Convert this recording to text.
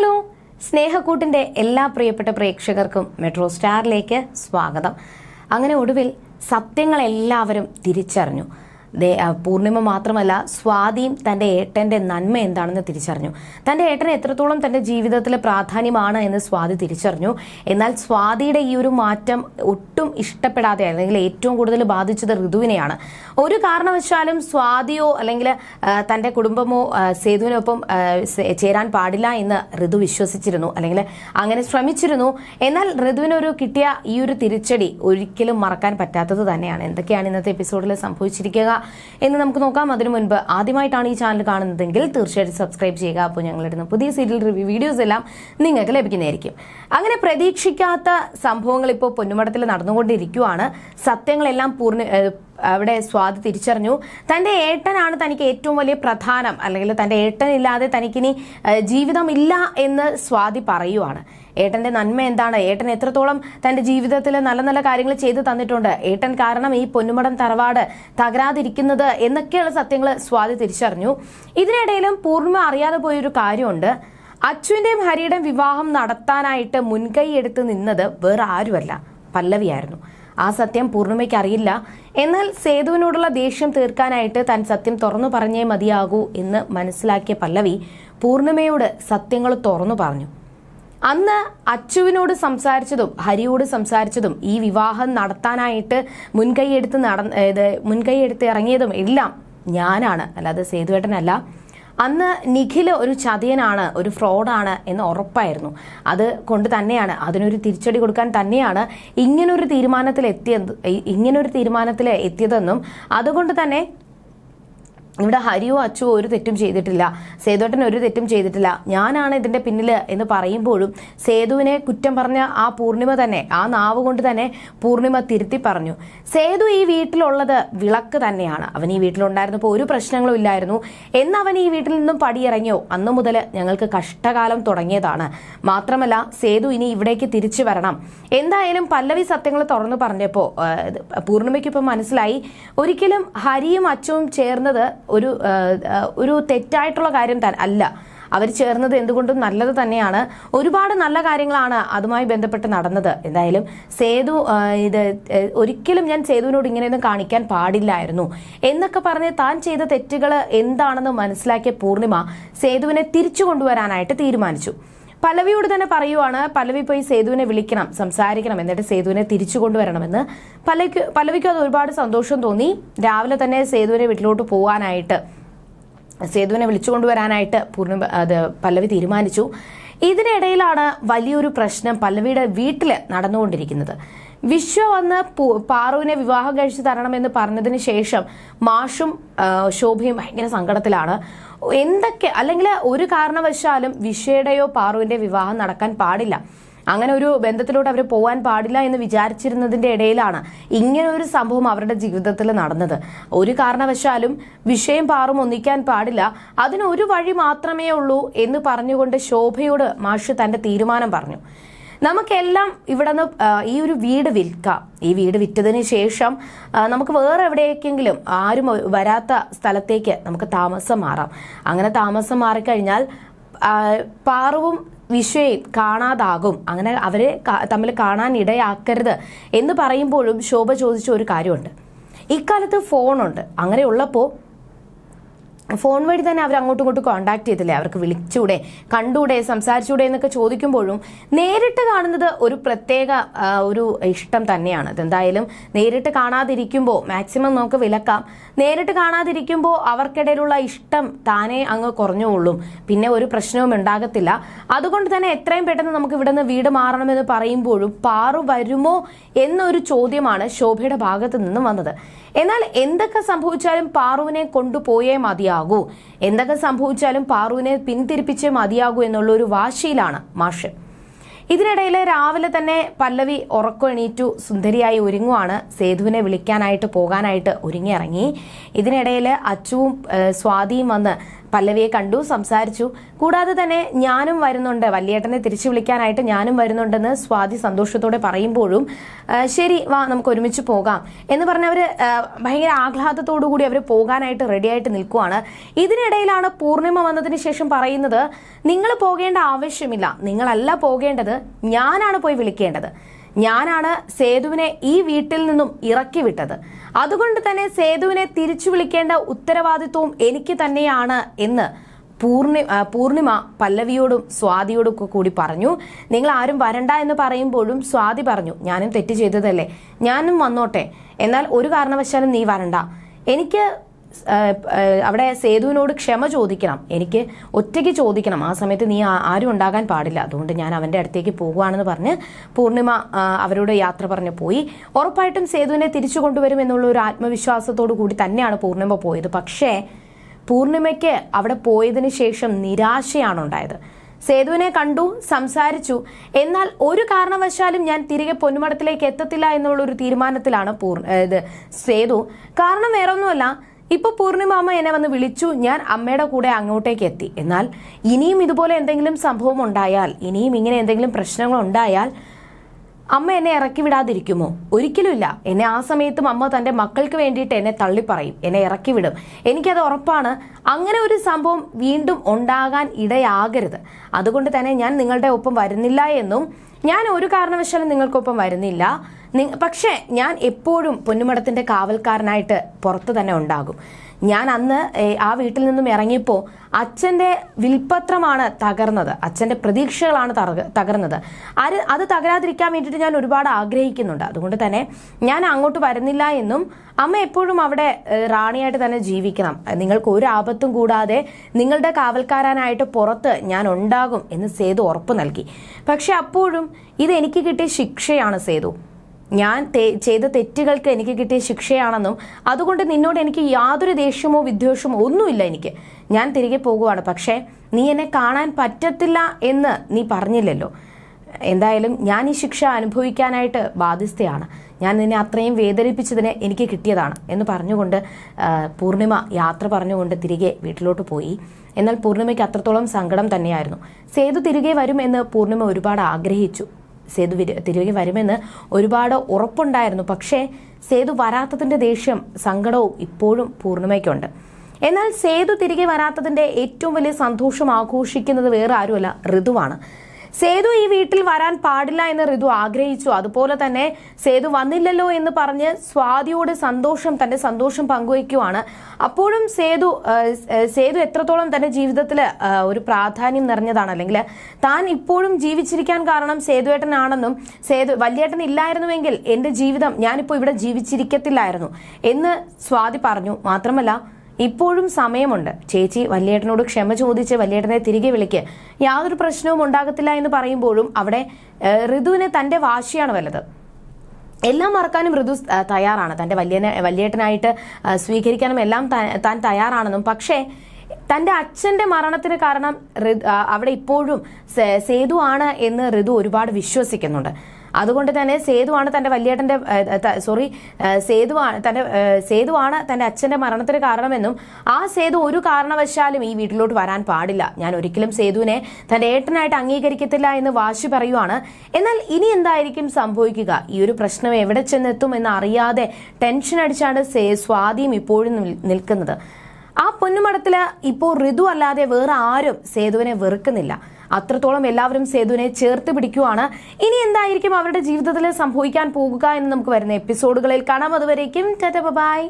Hello സ്നേഹക്കൂട്ടിന്റെ എല്ലാ പ്രിയപ്പെട്ട പ്രേക്ഷകർക്കും മെട്രോ സ്റ്റാറിലേക്ക് സ്വാഗതം. അങ്ങനെ ഒടുവിൽ സത്യങ്ങളെല്ലാവരും തിരിച്ചറിഞ്ഞു. പൂർണിമ മാത്രമല്ല സ്വാതിയും തന്റെ ഏട്ടന്റെ നന്മ എന്താണെന്ന് തിരിച്ചറിഞ്ഞു. തന്റെ ഏട്ടൻ എത്രത്തോളം തന്റെ ജീവിതത്തിലെ പ്രാധാന്യമാണ് എന്ന് സ്വാതി തിരിച്ചറിഞ്ഞു. എന്നാൽ സ്വാതിയുടെ ഈ ഒരു മാറ്റം ഒട്ടും ഇഷ്ടപ്പെടാതെ അല്ലെങ്കിൽ ഏറ്റവും കൂടുതൽ ബാധിച്ചത് ഋതുവിനെയാണ്. ഒരു കാരണവശാലും സ്വാതിയോ അല്ലെങ്കിൽ തന്റെ കുടുംബമോ സേതുവിനൊപ്പം ചേരാൻ പാടില്ല എന്ന് ഋതു വിശ്വസിച്ചിരുന്നു അല്ലെങ്കിൽ അങ്ങനെ ശ്രമിച്ചിരുന്നു. എന്നാൽ ഋതുവിനൊരു കിട്ടിയ ഈ ഒരു തിരിച്ചടി ഒരിക്കലും മറക്കാൻ പറ്റാത്തത് തന്നെയാണ്. എന്തൊക്കെയാണ് ഇന്നത്തെ എപ്പിസോഡിൽ സംഭവിച്ചിരിക്കുക? എന്ന് നമുക്ക് നോക്കാം. അതിനു മുൻപ് ആദ്യമായിട്ടാണ് ഈ ചാനൽ കാണുന്നതെങ്കിൽ തീർച്ചയായിട്ടും സബ്സ്ക്രൈബ് ചെയ്യുക. അപ്പോൾ ഞങ്ങളിടുന്ന പുതിയ സീരിയൽ റിവ്യൂ വീഡിയോസ് എല്ലാം നിങ്ങൾക്ക് ലഭിക്കുന്നതായിരിക്കും. അങ്ങനെ പ്രതീക്ഷിക്കാത്ത സംഭവങ്ങൾ ഇപ്പോൾ പൊന്നുമടത്തിൽ നടന്നുകൊണ്ടിരിക്കുകയാണ് സത്യങ്ങളെല്ലാം പൂർണ അവിടെ സ്വാതി തിരിച്ചറിഞ്ഞു. തന്റെ ഏട്ടനാണ് തനിക്ക് ഏറ്റവും വലിയ പ്രധാനം. അല്ലെങ്കിൽ തന്റെ ഏട്ടനില്ലാതെ തനിക്കിനി ജീവിതമില്ല എന്ന് സ്വാതി പറയുവാണ്. ഏട്ടന്റെ നന്മ എന്താണ്? ഏട്ടൻ എത്രത്തോളം തന്റെ ജീവിതത്തിൽ നല്ല നല്ല കാര്യങ്ങൾ ചെയ്തു തന്നിട്ടുണ്ട്? ഏട്ടൻ കാരണം ഈ പൊന്നുമടം തറവാട് തകരാതിരിക്കുന്നത് എന്നൊക്കെയുള്ള സത്യങ്ങൾ സ്വാതി തിരിച്ചറിഞ്ഞു. ഇതിനിടയിലും പൂർണ അറിയാതെ പോയൊരു കാര്യമുണ്ട്. അച്ഛന്റെയും ഹരിയുടെയും വിവാഹം നടത്താനായിട്ട് മുൻകൈ എടുത്ത് നിന്നത് വേറെ ആരുമല്ല. പല്ലവിയായിരുന്നു. ആ സത്യം പൂർണിമയ്ക്ക് അറിയില്ല എന്നാൽ സേതുവിനോടുള്ള ദേഷ്യം തീർക്കാനായിട്ട് താൻ സത്യം തുറന്നു പറഞ്ഞേ മതിയാകൂ എന്ന് മനസ്സിലാക്കിയ പല്ലവി പൂർണിമയോട് സത്യങ്ങൾ തുറന്നു പറഞ്ഞു. അന്ന് അച്ചുവിനോട് സംസാരിച്ചതും ഹരിയോട് സംസാരിച്ചതും ഈ വിവാഹം നടത്താനായിട്ട് മുൻകൈയെടുത്ത് നട മുൻകൈയെടുത്ത് ഇറങ്ങിയതും എല്ലാം ഞാനാണ്. അല്ലാതെ സേതുവേട്ടനല്ല. അന്ന് നിഖിൽ ഒരു ചതിയനാണ് ഒരു ഫ്രോഡാണ് എന്ന് ഉറപ്പായിരുന്നു. അത് കൊണ്ട് തന്നെയാണ് അതിനൊരു തിരിച്ചടി കൊടുക്കാൻ തന്നെയാണ് ഇങ്ങനൊരു തീരുമാനത്തിൽ എത്തിയത് ഇങ്ങനൊരു തീരുമാനത്തിൽ എത്തിയതെന്നും അതുകൊണ്ട് തന്നെ ഇവിടെ ഹരിയോ അച്ചുവോ ഒരു തെറ്റും ചെയ്തിട്ടില്ല. സേതുവേട്ടൻ ഒരു തെറ്റും ചെയ്തിട്ടില്ല. ഞാനാണ് ഇതിന്റെ പിന്നിൽ എന്ന് പറയുമ്പോഴും സേതുവിനെ കുറ്റം പറഞ്ഞ ആ പൂർണിമ തന്നെ ആ നാവ് കൊണ്ട് തന്നെ പൂർണിമ തിരുത്തി പറഞ്ഞു. സേതു ഈ വീട്ടിലുള്ളത് വിളക്ക് തന്നെയാണ്. അവൻ ഈ വീട്ടിലുണ്ടായിരുന്നപ്പോൾ ഒരു പ്രശ്നങ്ങളും ഇല്ലായിരുന്നു. എന്ന് അവൻ ഈ വീട്ടിൽ നിന്നും പടിയിറങ്ങിയോ? അന്നു മുതൽ ഞങ്ങൾക്ക് കഷ്ടകാലം തുടങ്ങിയതാണ്. മാത്രമല്ല സേതു ഇനി ഇവിടേക്ക് തിരിച്ചു വരണം. എന്തായാലും പല്ലവി സത്യങ്ങൾ തുറന്നു പറഞ്ഞപ്പോൾ പൂർണിമയ്ക്കിപ്പം മനസ്സിലായി. ഒരിക്കലും ഹരിയും അച്ചുവും ചേർന്നത് ഒരു ഒരു തെറ്റായിട്ടുള്ള കാര്യം അല്ല. അവർ ചേർന്നത് എന്തുകൊണ്ടും നല്ലത് തന്നെയാണ്. ഒരുപാട് നല്ല കാര്യങ്ങളാണ് അതുമായി ബന്ധപ്പെട്ട് നടന്നത്. എന്തായാലും സേതു ഇത് ഒരിക്കലും ഞാൻ സേതുവിനോട് ഇങ്ങനെയൊന്നും കാണിക്കാൻ പാടില്ലായിരുന്നു. എന്നൊക്കെ പറഞ്ഞ് താൻ ചെയ്ത തെറ്റുകൾ എന്താണെന്ന് മനസ്സിലാക്കിയ പൂർണിമ സേതുവിനെ തിരിച്ചു കൊണ്ടുവരാനായിട്ട് തീരുമാനിച്ചു. പല്ലവിയോട് തന്നെ പറയുവാണ് പലവി പോയി സേതുവിനെ വിളിക്കണം സംസാരിക്കണം എന്നിട്ട് സേതുവിനെ തിരിച്ചു കൊണ്ടുവരണമെന്ന്. പലയ്ക്ക് പലവിക്കും അത് ഒരുപാട് സന്തോഷം തോന്നി. രാവിലെ തന്നെ സേതുവിനെ വീട്ടിലോട്ട് പോകാനായിട്ട് സേതുവിനെ വിളിച്ചു കൊണ്ടുവരാനായിട്ട് പൂർണ അത് പല്ലവി തീരുമാനിച്ചു. ഇതിനിടയിലാണ് വലിയൊരു പ്രശ്നം പല്ലവിയുടെ വീട്ടിൽ നടന്നുകൊണ്ടിരിക്കുന്നത്. വിശ്വ വന്ന് പാറുവിനെ വിവാഹം കഴിച്ചു തരണമെന്ന് പറഞ്ഞതിന് ശേഷം മാഷും ശോഭയും ഭയങ്കര സങ്കടത്തിലാണ്. എന്തൊക്കെ അല്ലെങ്കിൽ ഒരു കാരണവശാലും വിഷയുടെയോ പാറുവിന്റെ വിവാഹം നടക്കാൻ പാടില്ല. അങ്ങനെ ഒരു ബന്ധത്തിലോട്ട് അവർ പോകാൻ പാടില്ല എന്ന് വിചാരിച്ചിരുന്നതിന്റെ ഇടയിലാണ് ഇങ്ങനെ ഒരു സംഭവം അവരുടെ ജീവിതത്തിൽ നടന്നത്. ഒരു കാരണവശാലും വിഷയം പാറും ഒന്നിക്കാൻ പാടില്ല. അതിനൊരു വഴി മാത്രമേ ഉള്ളൂ എന്ന് പറഞ്ഞുകൊണ്ട് ശോഭയോട് മാഷ് തന്റെ തീരുമാനം പറഞ്ഞു. നമുക്കെല്ലാം ഇവിടെ നിന്ന് ഈ ഒരു വീട് വിൽക്കാം. ഈ വീട് വിറ്റതിന് ശേഷം നമുക്ക് വേറെ എവിടേക്കെങ്കിലും ആരും വരാത്ത സ്ഥലത്തേക്ക് നമുക്ക് താമസം മാറാം. അങ്ങനെ താമസം മാറിക്കഴിഞ്ഞാൽ പാറവും വിശ്വയും കാണാതാകും. അങ്ങനെ അവരെ തമ്മിൽ കാണാൻ ഇടയാക്കരുത് എന്ന് പറയുമ്പോഴും ശോഭ ചോദിച്ച ഒരു കാര്യമുണ്ട്. ഇക്കാലത്ത് ഫോണുണ്ട്. അങ്ങനെ ഉള്ളപ്പോൾ ഫോൺ വഴി തന്നെ അവർ അങ്ങോട്ടും ഇങ്ങോട്ടും കോണ്ടാക്ട് ചെയ്തില്ലേ? അവർക്ക് വിളിച്ചൂടെ കണ്ടൂടെ സംസാരിച്ചൂടെ എന്നൊക്കെ ചോദിക്കുമ്പോഴും നേരിട്ട് കാണുന്നത് ഒരു പ്രത്യേക ഒരു ഇഷ്ടം തന്നെയാണ്. അതെന്തായാലും നേരിട്ട് കാണാതിരിക്കുമ്പോൾ മാക്സിമം നമുക്ക് വിലക്കാം. നേരിട്ട് കാണാതിരിക്കുമ്പോൾ അവർക്കിടയിലുള്ള ഇഷ്ടം താനേ അങ്ങ് കുറഞ്ഞുകൊള്ളും പിന്നെ ഒരു പ്രശ്നവും ഉണ്ടാകത്തില്ല. അതുകൊണ്ട് തന്നെ എത്രയും പെട്ടെന്ന് നമുക്ക് ഇവിടെ നിന്ന് വീട് മാറണമെന്ന് പറയുമ്പോഴും പാറു വരുമോ എന്നൊരു ചോദ്യമാണ് ശോഭയുടെ ഭാഗത്ത് നിന്നും വന്നത്. എന്നാൽ എന്തൊക്കെ സംഭവിച്ചാലും പാറുവിനെ കൊണ്ടുപോയേ മതിയാകൂ. എന്തൊക്കെ സംഭവിച്ചാലും പാറുവിനെ പിന്തിരിപ്പിച്ചേ മതിയാകൂ എന്നുള്ള ഒരു വാശിയിലാണ് മാഷ്. ഇതിനിടയിൽ രാവിലെ തന്നെ പല്ലവി ഉറക്കം എണീറ്റു സുന്ദരിയായി ഒരുങ്ങുവാണ്. സേതുവിനെ വിളിക്കാനായിട്ട് പോകാനായിട്ട് ഒരുങ്ങിയിറങ്ങി. ഇതിനിടയിൽ അച്ചുവും സ്വാതിയും വന്ന് പല്ലവിയെ കണ്ടു സംസാരിച്ചു. കൂടാതെ തന്നെ ഞാനും വരുന്നുണ്ട്. വല്യേട്ടനെ തിരിച്ചു വിളിക്കാനായിട്ട് ഞാനും വരുന്നുണ്ടെന്ന് സ്വാതി സന്തോഷത്തോടെ പറയുമ്പോഴും ശരി വാ നമുക്ക് ഒരുമിച്ച് പോകാം എന്ന് പറഞ്ഞ് ഭയങ്കര ആഹ്ലാദത്തോടു കൂടി അവർ പോകാനായിട്ട് റെഡിയായിട്ട് നിൽക്കുവാണ്. ഇതിനിടയിലാണ് പൂർണിമ വന്നതിന് ശേഷം പറയുന്നത് നിങ്ങൾ പോകേണ്ട ആവശ്യമില്ല. നിങ്ങളല്ല പോകേണ്ടത്. ഞാനാണ് പോയി വിളിക്കേണ്ടത്. ഞാനാണ് സേതുവിനെ ഈ വീട്ടിൽ നിന്നും ഇറക്കി വിട്ടത് അതുകൊണ്ട് തന്നെ സേതുവിനെ തിരിച്ചു വിളിക്കേണ്ട ഉത്തരവാദിത്വവും എനിക്ക് തന്നെയാണ് എന്ന് പൂർണി പൂർണിമ പല്ലവിയോടും സ്വാതിയോടും ഒക്കെ കൂടി പറഞ്ഞു. നിങ്ങൾ ആരും വരണ്ട എന്ന് പറയുമ്പോഴും സ്വാതി പറഞ്ഞു ഞാനും തെറ്റ് ചെയ്തതല്ലേ? ഞാനും വന്നോട്ടെ. എന്നാൽ ഒരു കാരണവശാലും നീ വരണ്ട. എനിക്ക് അവിടെ സേതുവിനോട് ക്ഷമ ചോദിക്കണം. എനിക്ക് ഒറ്റയ്ക്ക് ചോദിക്കണം. ആ സമയത്ത് നീ ആരും ഉണ്ടാകാൻ പാടില്ല. അതുകൊണ്ട് ഞാൻ അവന്റെ അടുത്തേക്ക് പോകുവാണെന്ന് പറഞ്ഞ് പൂർണിമ അവരോട് യാത്ര പറഞ്ഞു പോയി. ഉറപ്പായിട്ടും സേതുവിനെ തിരിച്ചു കൊണ്ടുവരും എന്നുള്ള ഒരു ആത്മവിശ്വാസത്തോടു കൂടി തന്നെയാണ് പൂർണിമ പോയത്. പക്ഷേ പൂർണിമയ്ക്ക് അവിടെ പോയതിന് ശേഷം നിരാശയാണ് ഉണ്ടായത്. സേതുവിനെ കണ്ടു സംസാരിച്ചു. എന്നാൽ ഒരു കാരണവശാലും ഞാൻ തിരികെ പൊന്നുമടത്തിലേക്ക് എത്തത്തില്ല എന്നുള്ള ഒരു തീരുമാനത്തിലാണ് പൂർ ഇത് സേതു. കാരണം വേറൊന്നുമല്ല ഇപ്പൊ പൂർണിമ അമ്മ എന്നെ വന്ന് വിളിച്ചു ഞാൻ അമ്മയുടെ കൂടെ അങ്ങോട്ടേക്ക് എത്തി. എന്നാൽ ഇനിയും ഇതുപോലെ എന്തെങ്കിലും സംഭവം ഉണ്ടായാൽ ഇനിയും ഇങ്ങനെ എന്തെങ്കിലും പ്രശ്നങ്ങൾ ഉണ്ടായാൽ അമ്മ എന്നെ ഇറക്കി വിടാതിരിക്കുമോ? ഒരിക്കലുമില്ല എന്നെ ആ സമയത്തും അമ്മ തന്റെ മക്കൾക്ക് വേണ്ടിയിട്ട് എന്നെ തള്ളിപ്പറയും എന്നെ ഇറക്കി വിടും. എനിക്കത് ഉറപ്പാണ്. അങ്ങനെ ഒരു സംഭവം വീണ്ടും ഉണ്ടാകാൻ ഇടയാകരുത്. അതുകൊണ്ട് തന്നെ ഞാൻ നിങ്ങളുടെ ഒപ്പം വരുന്നില്ല എന്നും ഞാൻ ഒരു കാരണവശാലും നിങ്ങൾക്കൊപ്പം വരുന്നില്ല. പക്ഷേ ഞാൻ എപ്പോഴും പൊന്നുമടത്തിന്റെ കാവൽക്കാരനായിട്ട് പുറത്ത് തന്നെ ഉണ്ടാകും. ഞാൻ അന്ന് ആ വീട്ടിൽ നിന്നും ഇറങ്ങിയപ്പോൾ അച്ഛന്റെ വിൽപത്രമാണ് തകർന്നത്. അച്ഛന്റെ പ്രതീക്ഷകളാണ് തകർന്നത്. അത് അത് തകരാതിരിക്കാൻ വേണ്ടിയിട്ട് ഞാൻ ഒരുപാട് ആഗ്രഹിക്കുന്നുണ്ട്. അതുകൊണ്ട് തന്നെ ഞാൻ അങ്ങോട്ട് വരുന്നില്ല എന്നും അമ്മ എപ്പോഴും അവിടെ റാണിയായിട്ട് തന്നെ ജീവിക്കണം. നിങ്ങൾക്ക് ഒരു ആപത്തും കൂടാതെ നിങ്ങളുടെ കാവൽക്കാരനായിട്ട് പുറത്ത് ഞാൻ ഉണ്ടാകും എന്ന് സേതു ഉറപ്പ് നൽകി. പക്ഷെ അപ്പോഴും ഇത് എനിക്ക് കിട്ടിയ ശിക്ഷയാണ് സേതു. ഞാൻ ചെയ്ത തെറ്റുകൾക്ക് എനിക്ക് കിട്ടിയ ശിക്ഷയാണെന്നും അതുകൊണ്ട് നിന്നോട് എനിക്ക് യാതൊരു ദേഷ്യമോ വിദ്വേഷമോ ഒന്നുമില്ല എനിക്ക്. ഞാൻ തിരികെ പോകുവാണ്. പക്ഷേ നീ എന്നെ കാണാൻ പറ്റത്തില്ല എന്ന് നീ പറഞ്ഞില്ലല്ലോ. എന്തായാലും ഞാൻ ഈ ശിക്ഷ അനുഭവിക്കാനായിട്ട് ബാധ്യസ്ഥയാണ്. ഞാൻ നിന്നെ അത്രയും വേദനിപ്പിച്ചതിന് എനിക്ക് കിട്ടിയതാണ് എന്ന് പറഞ്ഞുകൊണ്ട് പൂർണിമ യാത്ര പറഞ്ഞുകൊണ്ട് തിരികെ വീട്ടിലോട്ട് പോയി. എന്നാൽ പൂർണിമയ്ക്ക് അത്രത്തോളം സങ്കടം തന്നെയായിരുന്നു. സേതു തിരികെ വരുമെന്ന് പൂർണിമ ഒരുപാട് ആഗ്രഹിച്ചു. സേതു തിരികെ വരുമെന്ന് ഒരുപാട് ഉറപ്പുണ്ടായിരുന്നു. പക്ഷേ സേതു വരാത്തതിന്റെ ദേഷ്യം സങ്കടവും ഇപ്പോഴും പൂർണമായിക്കൊണ്ട് എന്നാൽ സേതു തിരികെ വരാത്തതിന്റെ ഏറ്റവും വലിയ സന്തോഷം ആഘോഷിക്കുന്നത് വേറെ ആരുമല്ല ഋതുവാണ്. സേതു ഈ വീട്ടിൽ വരാൻ പാടില്ല എന്ന് ഋതു ആഗ്രഹിച്ചു. അതുപോലെ തന്നെ സേതു വന്നില്ലല്ലോ എന്ന് പറഞ്ഞ് സ്വാതിയോട് സന്തോഷം തന്റെ സന്തോഷം പങ്കുവയ്ക്കുവാണ്. അപ്പോഴും സേതു സേതു എത്രത്തോളം തന്റെ ജീവിതത്തിൽ ഒരു പ്രാധാന്യം നിറഞ്ഞതാണ്. അല്ലെങ്കിൽ താൻ ഇപ്പോഴും ജീവിച്ചിരിക്കാൻ കാരണം സേതുവേട്ടനാണെന്നും സേതു വല്യേട്ടൻ ഇല്ലായിരുന്നുവെങ്കിൽ എന്റെ ജീവിതം ഞാനിപ്പോൾ ഇവിടെ ജീവിച്ചിരിക്കത്തില്ലായിരുന്നു എന്ന് സ്വാതി പറഞ്ഞു. മാത്രമല്ല ഇപ്പോഴും സമയമുണ്ട്. ചേച്ചി വല്യേട്ടനോട് ക്ഷമ ചോദിച്ച് വല്യേട്ടനെ തിരികെ വിളിക്ക്. യാതൊരു പ്രശ്നവും ഉണ്ടാകത്തില്ല എന്ന് പറയുമ്പോഴും അവിടെ ഋതുവിന് തന്റെ വാശിയാണ് വലുത്. എല്ലാം മറക്കാനും ഋതു തയ്യാറാണ്. തന്റെ വല്യനെ വല്യേട്ടനായിട്ട് സ്വീകരിക്കാനും എല്ലാം താൻ തയ്യാറാണെന്നും. പക്ഷേ തന്റെ അച്ഛന്റെ മരണത്തിന് കാരണം അവിടെ ഇപ്പോഴും സേതു ആണ് എന്ന് ഋതു ഒരുപാട് വിശ്വസിക്കുന്നുണ്ട്. അതുകൊണ്ട് തന്നെ സേതുവാണ് തന്റെ വല്യേട്ടന്റെ സോറി സേതുവാണ് തന്റെ ആ, സേതുവാണ് തന്റെ അച്ഛന്റെ മരണത്തിന് കാരണമെന്നും ആ സേതു ഒരു കാരണവശാലും ഈ വീട്ടിലോട്ട് വരാൻ പാടില്ല. ഞാൻ ഒരിക്കലും സേതുവിനെ തന്റെ ഏട്ടനായിട്ട് അംഗീകരിക്കത്തില്ല എന്ന് വാശി പറയുവാണ്. എന്നാൽ ഇനി എന്തായിരിക്കും സംഭവിക്കുക? ഈ ഒരു പ്രശ്നം എവിടെ ചെന്നെത്തും എന്ന് അറിയാതെ ടെൻഷൻ അടിച്ചാണ് സ്വാതിയും ഇപ്പോഴും നിൽക്കുന്നത്. ആ പൊന്നുമടത്തിൽ ഇപ്പോൾ ഋതു അല്ലാതെ വേറെ ആരും സേതുവിനെ വെറുക്കുന്നില്ല. അത്രത്തോളം എല്ലാവരും സേതുവിനെ ചേർത്ത് പിടിക്കുവാണ്. ഇനി എന്തായിരിക്കും അവരുടെ ജീവിതത്തിൽ സംഭവിക്കാൻ പോകുക എന്ന് നമുക്ക് വരുന്ന എപ്പിസോഡുകളിൽ കാണാം. അതുവരേക്കും ബൈ.